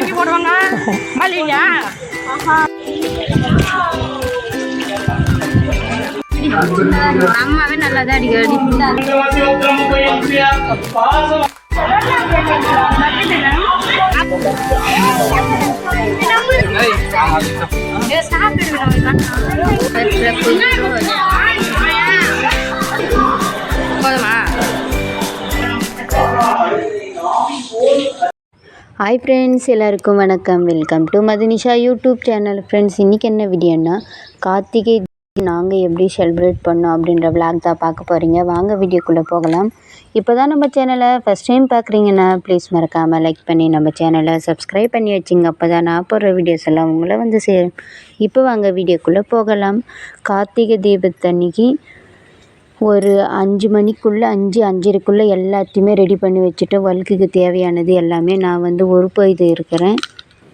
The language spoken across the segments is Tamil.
வாங்கி போடுவாங்க. மல்லியா அம்மாவே நல்லா தான் அடிக்கடி போதுமா ஹாய் ஃப்ரெண்ட்ஸ் எல்லாருக்கும் வணக்கம். Welcome to Madhunisha YouTube channel friends இன்றைக்கி என்ன வீடியோன்னா கார்த்திகை நாங்கள் எப்படி செலிப்ரேட் பண்ணோம் அப்படின்ற விளாக் தான் பார்க்க போகிறீங்க வாங்க வீடியோக்குள்ளே போகலாம். இப்போ தான் நம்ம சேனலை ஃபஸ்ட் டைம் பார்க்குறீங்கன்னா ப்ளீஸ் மறக்காமல் லைக் பண்ணி நம்ம சேனலை சப்ஸ்கிரைப் பண்ணி வச்சுங்க. அப்போ தான் நான் போடுற வீடியோஸ் எல்லாம் உங்களை வந்து சேரும். இப்போ வாங்க வீடியோக்குள்ளே போகலாம். கார்த்திகை தீபத்தன்னைக்கு ஒரு அஞ்சு மணிக்குள்ளே அஞ்சு அஞ்சரைக்குள்ளே எல்லாத்தையுமே ரெடி பண்ணி வச்சுட்டு வழுக்குக்கு தேவையானது எல்லாமே நான் வந்து ஒரு பொழுது இருக்கிறேன்.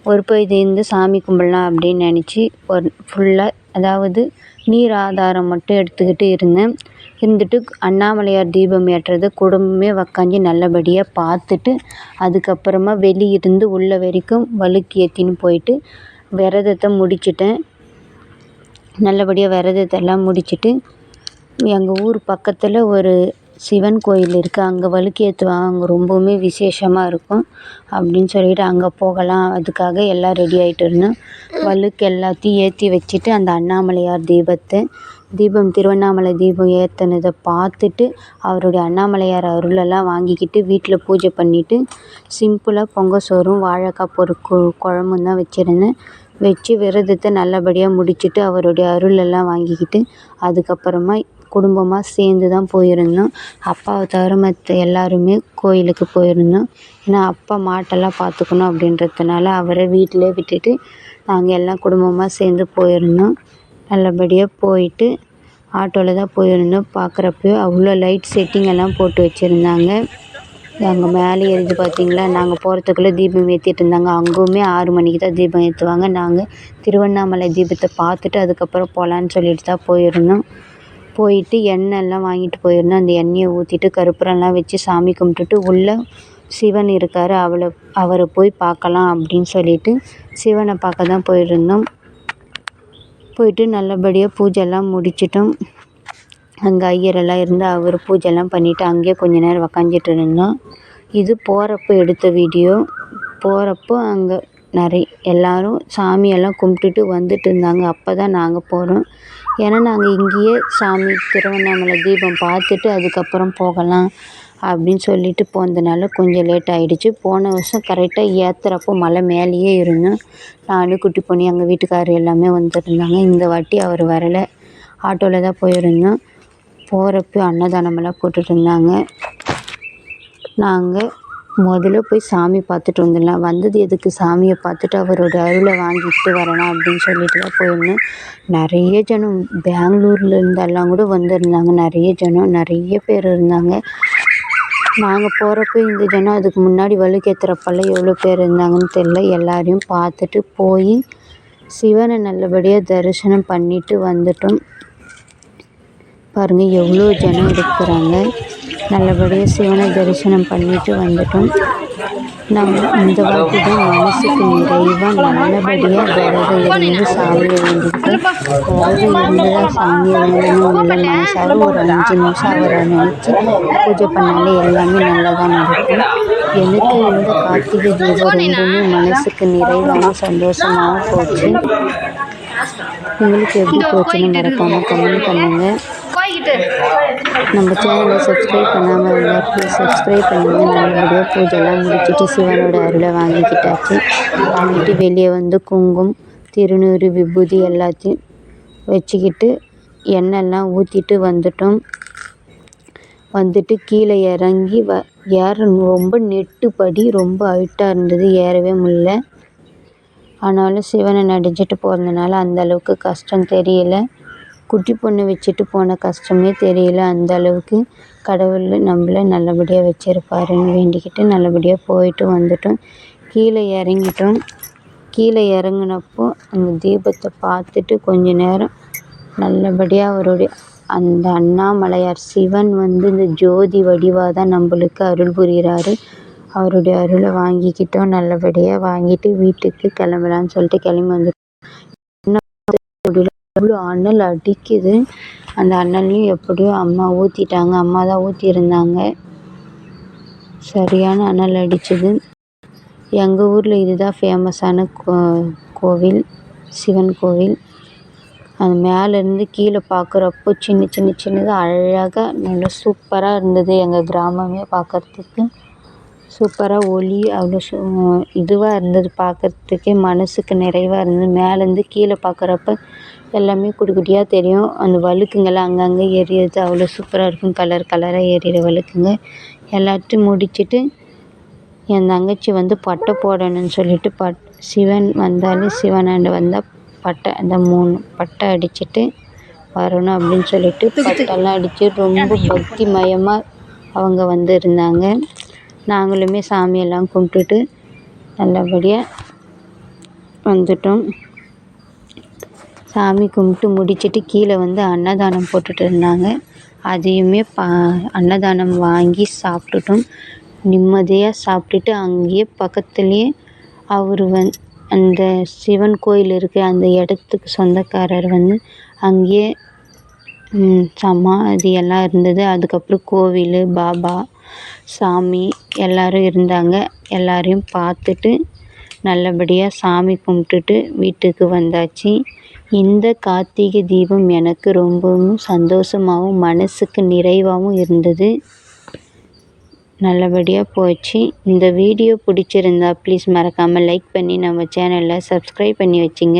ஒரு பொழுது இருந்து சாமி கும்பிடலாம் அப்படின்னு நினச்சி ஒரு ஃபுல்லாக அதாவது நீர் ஆதாரம் மட்டும் எடுத்துக்கிட்டு இருந்தேன். இருந்துட்டு அண்ணாமலையார் தீபம் ஏற்றுறது குடும்பமே உக்காஞ்சி நல்லபடியாக பார்த்துட்டு அதுக்கப்புறமா வெளியிருந்து உள்ள வரைக்கும் வழுக்கு ஏற்றின்னு போயிட்டு விரதத்தை முடிச்சிட்டேன். நல்லபடியாக விரதத்தெல்லாம் முடிச்சுட்டு எங்கள் ஊர் பக்கத்தில் ஒரு சிவன் கோயில் இருக்குது அங்கே வழுக்கு ஏற்றுவாங்க அங்கே ரொம்பவுமே விசேஷமாக இருக்கும். அப்படின்னு சொல்லிட்டு அங்கே போகலாம். அதுக்காக எல்லாம் ரெடி ஆகிட்டு இருந்தோம். வழுக்கு எல்லாத்தையும் ஏற்றி வச்சுட்டு அந்த அண்ணாமலையார் தீபத்தை தீபம் திருவண்ணாமலை தீபம் ஏற்றினதை பார்த்துட்டு அவருடைய அண்ணாமலையார் அருளெல்லாம் வாங்கிக்கிட்டு வீட்டில் பூஜை பண்ணிவிட்டு சிம்பிளாக பொங்கல் சோறும் வாழைக்காய் பொறுக்கு குழம்பும் தான் வச்சுருந்தேன். வச்சு விரதத்தை நல்லபடியாக முடிச்சுட்டு அவருடைய அருளெல்லாம் வாங்கிக்கிட்டு அதுக்கப்புறமா குடும்பமாக சேர்ந்து தான் போயிருந்தோம். அப்பாவை தவிர மற்ற எல்லாருமே கோயிலுக்கு போயிருந்தோம். ஏன்னா அப்பா மாட்டெல்லாம் பார்த்துக்கணும் அப்படின்றதுனால அவரை வீட்டிலே விட்டுட்டு நாங்கள் எல்லாம் குடும்பமாக சேர்ந்து போயிருந்தோம். நல்லபடியாக போயிட்டு ஆட்டோவில் தான் போயிருந்தோம். பார்க்குறப்பயோ அவ்வளோ லைட் செட்டிங் எல்லாம் போட்டு வச்சுருந்தாங்க. அங்கே மேலே எரிஞ்சு பார்த்தீங்களா நாங்கள் போகிறதுக்குள்ளே தீபம் ஏற்றிட்டு இருந்தாங்க. அங்கேயுமே ஆறு மணிக்கு தான் தீபம் ஏற்றுவாங்க நாங்கள் திருவண்ணாமலை தீபத்தை பார்த்துட்டு அதுக்கப்புறம் போகலான்னு சொல்லிட்டு தான் போயிருந்தோம். போயிட்டு எண்ணெய்லாம் வாங்கிட்டு போயிருந்தோம் அந்த எண்ணெயை ஊற்றிட்டு கற்பூரம்லாம் வச்சு சாமி கும்பிட்டுட்டு உள்ளே சிவன் இருக்கார். அவளை அவரை போய் பார்க்கலாம் அப்படின்னு சொல்லிட்டு சிவனை பார்க்க தான் போயிருந்தோம். போயிட்டு நல்லபடியாக பூஜைலாம் முடிச்சிட்டோம். அங்கே ஐயரெல்லாம் இருந்து அவர் பூஜைலாம் பண்ணிவிட்டு அங்கேயே கொஞ்ச நேரம் உக்காந்துட்டு இருந்தோம். இது போகிறப்போ எடுத்த வீடியோ. போகிறப்போ அங்கே நிறைய எல்லோரும் சாமியெல்லாம் கும்பிட்டுட்டு வந்துட்டு இருந்தாங்க. அப்போ தான் நாங்கள் போகிறோம் ஏன்னா நாங்கள் இங்கேயே சாமி திருவண்ணாமலை தீபம் பார்த்துட்டு அதுக்கப்புறம் போகலாம் அப்படின்னு சொல்லிட்டு போனதுனால கொஞ்சம் லேட் ஆகிடுச்சு போன வருஷம் கரெக்டாக ஏற்றுறப்போ மலை மேலேயே இருந்தோம். நானும் குட்டி பொண்ணு எங்கள் வீட்டுக்காரர் எல்லாமே வந்துருந்தாங்க. இந்த வாட்டி அவர் வரலை. ஆட்டோவில் தான் போயிருந்தோம். போகிறப்ப அன்னதானமெல்லாம் போட்டுட்டு இருந்தாங்க. நாங்கள் முதல்ல போய் சாமி பார்த்துட்டு வந்துடலாம். வந்தது எதுக்கு? சாமியை பார்த்துட்டு அவரோட அருளை வாங்கிட்டு வரலாம் அப்படின்னு சொல்லிட்டு தான் போயிருந்தேன். நிறைய ஜனம் பெங்களூர்ல இருந்தெல்லாம் கூட வந்திருந்தாங்க. நிறைய ஜனம் நிறைய பேர் இருந்தாங்க. நாங்கள் போகிறப்ப இந்த ஜனம் அதுக்கு முன்னாடி வலுக்கேற்றுறப்பெல்லாம் எவ்வளோ பேர் இருந்தாங்கன்னு தெரில எல்லாரையும் பார்த்துட்டு போய் சிவனை நல்லபடியாக தரிசனம் பண்ணிட்டு வந்துட்டோம். பாருங்கள் எவ்வளோ ஜனம் இருக்கிறாங்க. நல்லபடியாக சிவனை தரிசனம் பண்ணிட்டு வந்துட்டோம். நம்ம இந்த வாட்டி தான் மனசுக்கு நிறைவாக நல்லபடியாக விரதம் இருந்து சாமியை வேண்டிக்கிட்டோம் விரதம் இருந்து சாமியை வேண்டணும் இல்லை மனசார ஒரு அஞ்சு நிமிஷம் அவரை நினச்சி பூஜை பண்ணாலே எல்லாமே நல்லதாக நடக்கும். எனக்கு இந்த கார்த்திகை தீபம் ரெண்டுமே மனசுக்கு நிறைவாகவும் சந்தோஷமாகவும் போச்சு. உங்களுக்கு எப்படி போச்சுன்னு மறக்காமல் கமெண்ட் பண்ணுங்கள் நம்ம சேனலை சப்ஸ்கிரைப் பண்ணாமல் இருந்தால் ப்ளீஸ் சப்ஸ்கிரைப் பண்ணுங்கள் நல்லபடியாக பூஜைலாம் முடிச்சுட்டு சிவனோட அருளை வாங்கிக்கிட்டாச்சு. வாங்கிட்டு வெளியே வந்து குங்கும் திருநூறு விபூதி எல்லாத்தையும் வச்சுக்கிட்டு எண்ணெய்லாம் ஊற்றிட்டு வந்துட்டோம். வந்துட்டு கீழே இறங்கி வ ஏற ரொம்ப நெட்டுப்படி ரொம்ப ஹைட்டாக இருந்தது. ஏறவே முடியல. ஆனாலும் சிவனை நடிச்சிட்டு போகிறதுனால அந்த அளவுக்கு கஷ்டம் தெரியல. குட்டி பொண்ணு வச்சுட்டு போன கஷ்டமே தெரியல. அந்த அளவுக்கு கடவுள் நம்மள நல்லபடியாக வச்சுருப்பாருன்னு வேண்டிக்கிட்டு நல்லபடியாக போயிட்டு வந்துட்டோம். கீழே இறங்கிட்டோம். கீழே இறங்குனப்போ அந்த தீபத்தை பார்த்துட்டு கொஞ்ச நேரம் நல்லபடியாக அவருடைய அந்த அண்ணாமலையார் சிவன் வந்து இந்த ஜோதி வடிவாக தான் நம்மளுக்கு அருள் புரிகிறாரு அவருடைய அருளை வாங்கிக்கிட்டோம். நல்லபடியாக வாங்கிட்டு வீட்டுக்கு கிளம்பலான்னு சொல்லிட்டு கிளம்பி வந்துட்டோம். எவ்வளோ அனல் அடிக்குது. அந்த அனல்லையும் எப்படியோ அம்மா ஊற்றிட்டாங்க அம்மா தான் ஊற்றியிருந்தாங்க சரியான அனல் அடிச்சுது. எங்கள் ஊரில் இதுதான் ஃபேமஸான கோ கோவில். சிவன் கோவில். அது மேலேருந்து கீழே பார்க்குறப்போ சின்ன சின்ன சின்னதாக அழகாக நல்லா சூப்பராக இருந்தது எங்கள் கிராமமே பார்க்கறதுக்கு. சூப்பராக ஒளி அவ்வளோ சு இதுவாக இருந்தது பார்க்கறதுக்கே மனதுக்கு நிறைவாக இருந்தது. மேலேருந்து கீழே பார்க்குறப்ப எல்லாமே குட்டி குட்டியாக தெரியும். அந்த வழுக்குங்கெல்லாம் அங்கங்கே எரியுறது அவ்வளோ சூப்பராக இருக்கும். கலர் கலராக எரியிற வழுக்குங்க. எல்லாத்தையும் முடிச்சுட்டு என் தங்கச்சி வந்து பட்டை போடணும்னு சொல்லிட்டு பட் சிவன் வந்தாலே சிவனாண்ட வந்தால் பட்டை அந்த மூணு பட்டை அடிச்சுட்டு வரணும் அப்படின்னு சொல்லிட்டு பட்டெல்லாம் அடித்து ரொம்ப பக்தி மயமாக அவங்க வந்து இருந்தாங்க நாங்களுமே சாமியெல்லாம் கும்பிட்டுட்டு நல்லபடியாக வந்துட்டோம். சாமி கும்பிட்டு முடிச்சுட்டு கீழே வந்து அன்னதானம் போட்டுட்டு இருந்தாங்க. அதையுமே பா அன்னதானம் வாங்கி சாப்பிட்டுட்டோம். நிம்மதியாக சாப்பிட்டுட்டு அங்கேயே பக்கத்துலேயே அவர் வந் அந்த சிவன் கோயில் இருக்க அந்த இடத்துக்கு சொந்தக்காரர் வந்து அங்கேயே சமாதி எல்லாம் இருந்தது. அதுக்கப்புறம் கோவில் பாபா சாமி எல்லோரும் இருந்தாங்க. எல்லாரையும் பார்த்துட்டு நல்லபடியாக சாமி கும்பிட்டுட்டு வீட்டுக்கு வந்தாச்சு. இந்த கார்த்திகை தீபம் எனக்கு ரொம்பவும் சந்தோஷமாகவும் மனதுக்கு நிறைவாகவும் இருந்தது. நல்லபடியாக போச்சு. இந்த வீடியோ பிடிச்சிருந்தா ப்ளீஸ் மறக்காமல் லைக் பண்ணி நம்ம சேனலை சப்ஸ்கிரைப் பண்ணி வச்சுங்க.